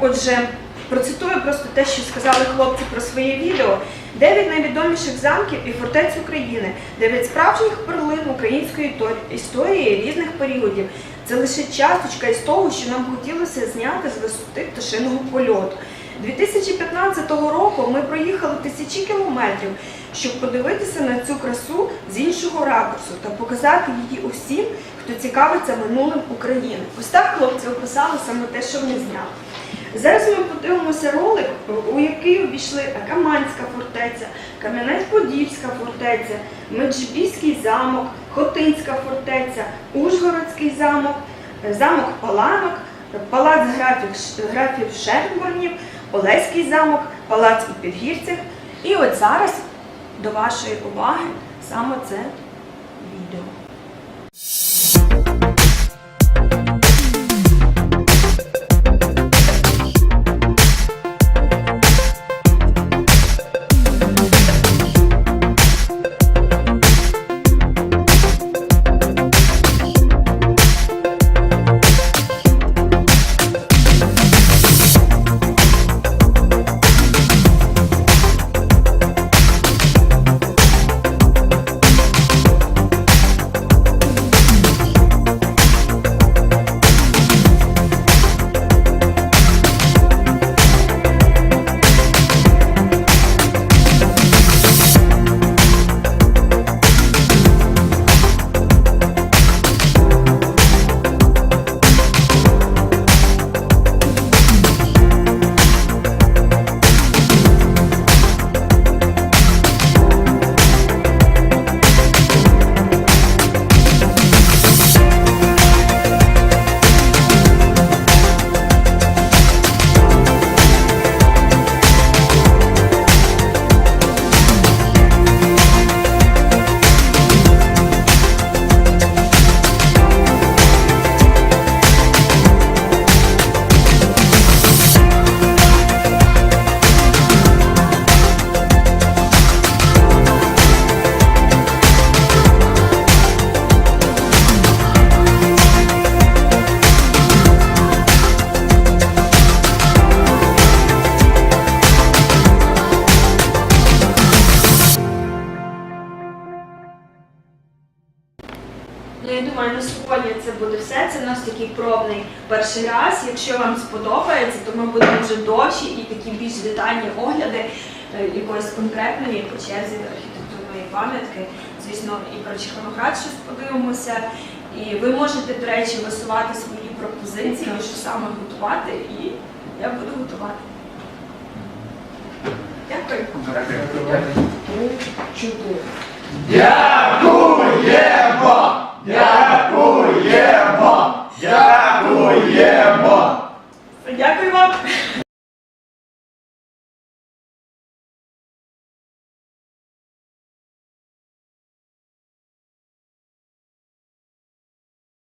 Отже, процитую просто те, що сказали хлопці про своє відео. Дев'ять найвідоміших замків і фортець України, дев'ять справжніх перлин української то- історії різних періодів. Це лише часточка із того, що нам хотілося зняти з висоти пташиного польоту. 2015 року ми проїхали тисячі кілометрів, щоб подивитися на цю красу з іншого ракурсу та показати її усім, хто цікавиться минулим України. Ось так хлопці описали саме те, що вони зняли. Зараз ми подивимося ролик, у який увійшли Акаманська фортеця, Кам'янець-Подільська фортеця, Меджибіський замок, Хотинська фортеця, Ужгородський замок, замок Паланок, палац графів, графів Шерборнів, Олеський замок, палац у Підгірцях. І от зараз до вашої уваги саме це відео. Ну, я думаю, на сьогодні це буде все. Це у нас такий пробний перший раз. Якщо вам сподобається, то ми будемо вже довші і такі більш детальні огляди е, якоїсь конкретної по черзі архітектурної пам'ятки. Звісно, і про Чехоноград щось подивимося. І ви можете, до речі, висувати свої пропозиції, що саме готувати, і я буду готувати. Дякую. Дякуємо! Дякую вам!